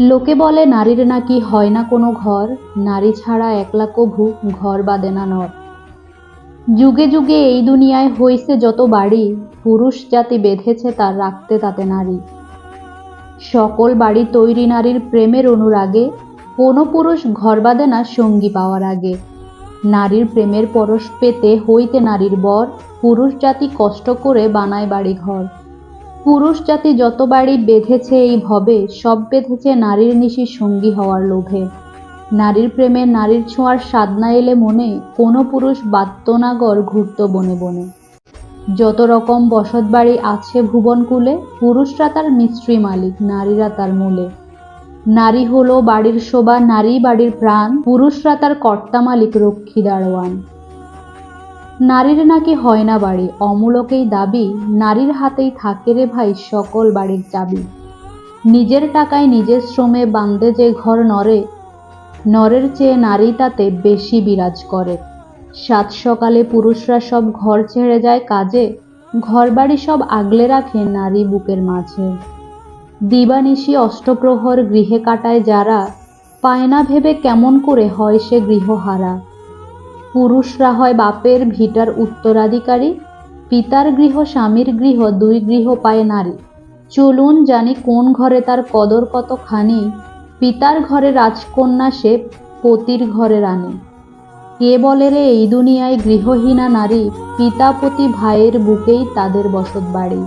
লোকে বলে, নারীর নাকি হয় না কোনো ঘর? নারী ছাড়া একলা কভু ঘর বাঁধে না নর। যুগে যুগে এই দুনিয়ায় হইছে যত বাড়ি, পুরুষ জাতি বেঁধেছে তার রাখতে তাতে নারী। সকল বাড়ি তৈরি নারীর প্রেমের অনুরাগে, কোনো পুরুষ ঘর বাঁধে না সঙ্গী পাওয়ার আগে। নারীর প্রেমের পরশ পেতে হইতে নারীর বর, পুরুষ জাতি কষ্ট করে বানায় বাড়ি ঘর পুরুষ জাতি যত বাড়ি বেঁধেছে এই ভবে, সব বেঁধেছে নারীর নিশি সঙ্গী হওয়ার লোভে। নারীর প্রেমে নারীর ছোঁয়ার স্বাদ না এলে মনে, কোনো পুরুষ বাত্য না ঘুরত বনে বনে। যত রকম বসত বাড়ি আছে ভুবনকুলে পুরুষরা তার মিস্ত্রি মালিক, নারীরা তার মূলে। নারী হলো বাড়ির শোভা নারী বাড়ির প্রাণ, পুরুষরা তার কর্তা মালিক, রক্ষী, দারোয়ান। নারীর নাকি হয় না বাড়ি? অমূলকেই দাবি, নারীর হাতেই থাকে রে ভাই সকল বাড়ির চাবি। নিজের টাকায় নিজের শ্রমে বান্ধে যে ঘর নরে নরের চেয়ে নারী তাতে বেশি বিরাজ করে। সাত সকালে পুরুষরা সব ঘর ছেড়ে যায় কাজে, ঘরবাড়ি সব আগলে রাখে নারী বুকের মাঝে। দিবানিশি অষ্টপ্রহর গৃহে কাটায় যারা, পায় না ভেবে কেমন করে হয় সে গৃহহারা। পুরুষরা হয় বাপের ভিটার উত্তরাধিকারী, পিতার গৃহ, স্বামীর গৃহ, দুই গৃহ পায় নারী। চলুন জানি কোন ঘরে তার কদর কতখানি। পিতার ঘরে রাজকন্যা সে, পতির ঘরে রানী। কে বলে রে এই দুনিয়ায় গৃহহীনা নারী? পিতা, পতি, ভাইয়ের বুকেই তাদের বসত বাড়ি।